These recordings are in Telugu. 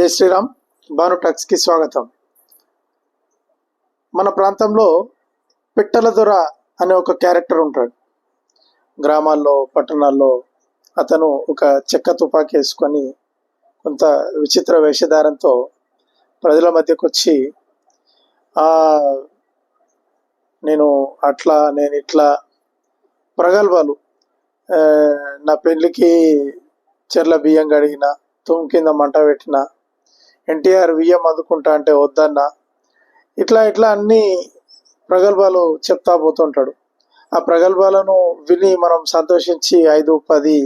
జై శ్రీరామ్ భాను టక్స్కి స్వాగతం. మన ప్రాంతంలో పిట్టల దొర అనే ఒక క్యారెక్టర్ ఉంటాడు. గ్రామాల్లో పట్టణాల్లో అతను ఒక చెక్క తుపాకీ వేసుకొని కొంత విచిత్ర వేషధారంతో ప్రజల మధ్యకు వచ్చి నేను అట్లా నేను ఇట్లా ప్రగల్భాలు. నా పెళ్ళికి చెర్ల బియ్యం కడిగిన తుమ్ కింద మంట పెట్టిన ఎన్టీఆర్ వియ్యం అందుకుంటా అంటే వద్దన్నా. ఇట్లా ఇట్లా అన్ని ప్రగల్భాలు చెప్తా పోతుంటాడు. ఆ ప్రగల్భాలను విని మనం సంతోషించి ఐదు పది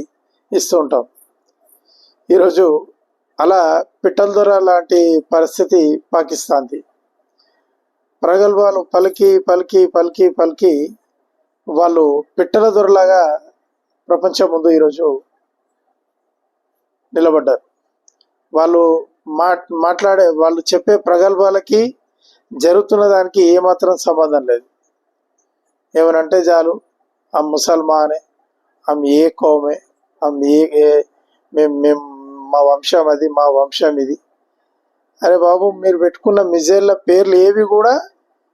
ఇస్తూ ఉంటాం. ఈరోజు అలా పిట్టల దొర లాంటి పరిస్థితి పాకిస్తాన్ది. ప్రగల్భాలు పలికి పలికి పలికి పలికి వాళ్ళు పిట్టల దొరలాగా ప్రపంచం ముందు ఈరోజు నిలబడ్డారు. వాళ్ళు మాట్లాడే వాళ్ళు చెప్పే ప్రగల్భాలకి జరుగుతున్న దానికి ఏమాత్రం సంబంధం లేదు. ఏమనంటే చాలు ఆ ముసల్మానే ఆమె ఏ కోమే ఆమె ఏ ఏ- మేము మేము మా వంశం అది మా వంశం ఇది. అరే బాబు మీరు పెట్టుకున్న మిజైళ్ళ పేర్లు ఏవి కూడా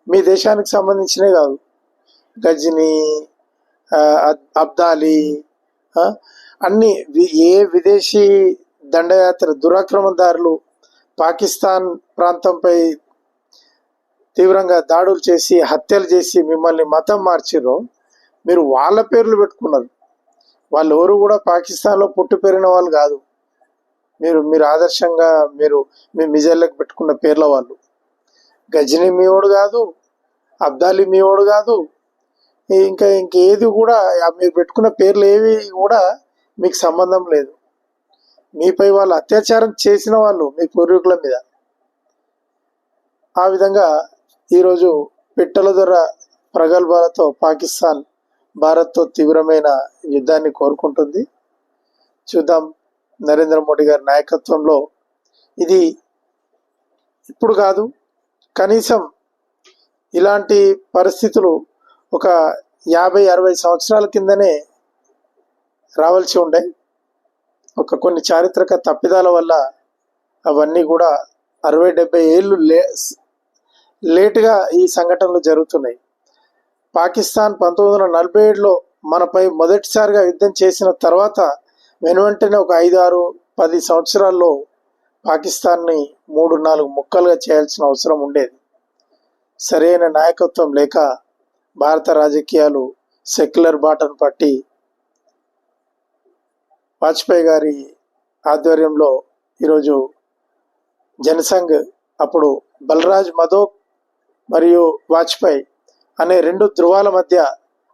మీ దేశానికి సంబంధించినవి కాదు. గజని అబ్- అబ్దాలి అన్నీ ఏ విదేశీ దండయాత్ర దురాక్రమణదారులు పాకిస్తాన్ ప్రాంతంపై తీవ్రంగా దాడులు చేసి హత్యలు చేసి మిమ్మల్ని మతం మార్చిర్రు. మీరు వాళ్ళ పేర్లు పెట్టుకున్నారు. వాళ్ళు ఎవరు కూడా పాకిస్తాన్లో పుట్టి పెరిగిన వాళ్ళు కాదు. మీరు మీరు ఆదర్శంగా మీరు మీ మిజైళ్ళకి పెట్టుకున్న పేర్ల వాళ్ళు. గజనీ మీవోడు కాదు అబ్దాలి మీవోడు కాదు. ఇంకా ఇంకేది కూడా మీరు పెట్టుకున్న పేర్లు ఏవి కూడా మీకు సంబంధం లేదు. మీపై వాళ్ళు అత్యాచారం చేసిన వాళ్ళు మీ పూర్వీకుల మీద. ఆ విధంగా ఈరోజు పిట్టల ధర ప్రగల్భాలతో పాకిస్తాన్ భారత్తో తీవ్రమైన యుద్ధాన్ని కోరుకుంటుంది. చూద్దాం నరేంద్ర మోడీ గారి నాయకత్వంలో ఇది ఇప్పుడు కాదు కనీసం ఇలాంటి పరిస్థితులు ఒక యాభై అరవై సంవత్సరాల కిందనే రావాల్సి ఉండే. ఒక కొన్ని చారిత్రక తప్పిదాల వల్ల అవన్నీ కూడా అరవై డెబ్బై ఏళ్ళు లే లేటుగా ఈ సంఘటనలు జరుగుతున్నాయి. పాకిస్తాన్ పంతొమ్మిది వందల నలభై ఏడులో మనపై మొదటిసారిగా యుద్ధం చేసిన తర్వాత వెనువెంటనే ఒక ఐదు ఆరు పది సంవత్సరాల్లో పాకిస్తాన్ని మూడు నాలుగు ముక్కలుగా చేయాల్సిన అవసరం ఉండేది. సరైన నాయకత్వం లేక భారత రాజకీయాలు సెక్యులర్ బాటను పట్టి వాజ్పేయి గారి ఆధ్వర్యంలో ఈరోజు జనసంఘ్ అప్పుడు బలరాజ్ మధోక్ మరియు వాజ్పేయి అనే రెండు ధృవాల మధ్య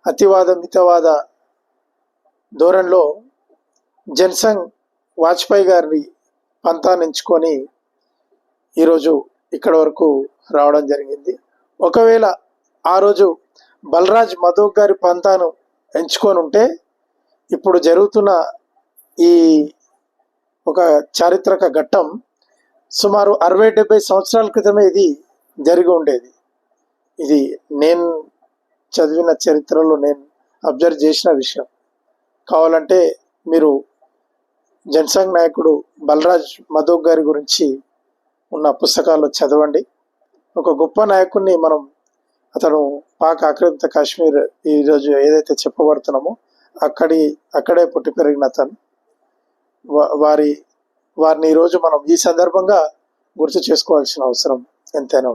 అతివాద మితవాద ధోరణిలో జనసంఘ్ వాజ్పేయి గారిని పంతాన్ని ఎంచుకొని ఈరోజు ఇక్కడ వరకు రావడం జరిగింది. ఒకవేళ ఆ రోజు బలరాజ్ మధోక్ గారి పంతాను ఎంచుకొని ఉంటే ఇప్పుడు జరుగుతున్న ఈ ఒక చారిత్రక ఘట్టం సుమారు అరవై డెబ్బై సంవత్సరాల క్రితమే ఇది జరిగి ఉండేది. ఇది నేను చదివిన చరిత్రలో నేను అబ్జర్వ్ చేసిన విషయం. కావాలంటే మీరు జనసంఘ్ నాయకుడు బలరాజ్ మధోక్ గారి గురించి ఉన్న పుస్తకాలు చదవండి. ఒక గొప్ప నాయకుడిని మనం అతను పాక్ ఆక్రమిత కాశ్మీర్ ఈరోజు ఏదైతే చెప్పబడుతున్నామో అక్కడి అక్కడే పుట్టి పెరిగిన అతను. వారి వారిని ఈరోజు మనం ఈ సందర్భంగా గుర్తు చేసుకోవాల్సిన అవసరం ఎంతైనా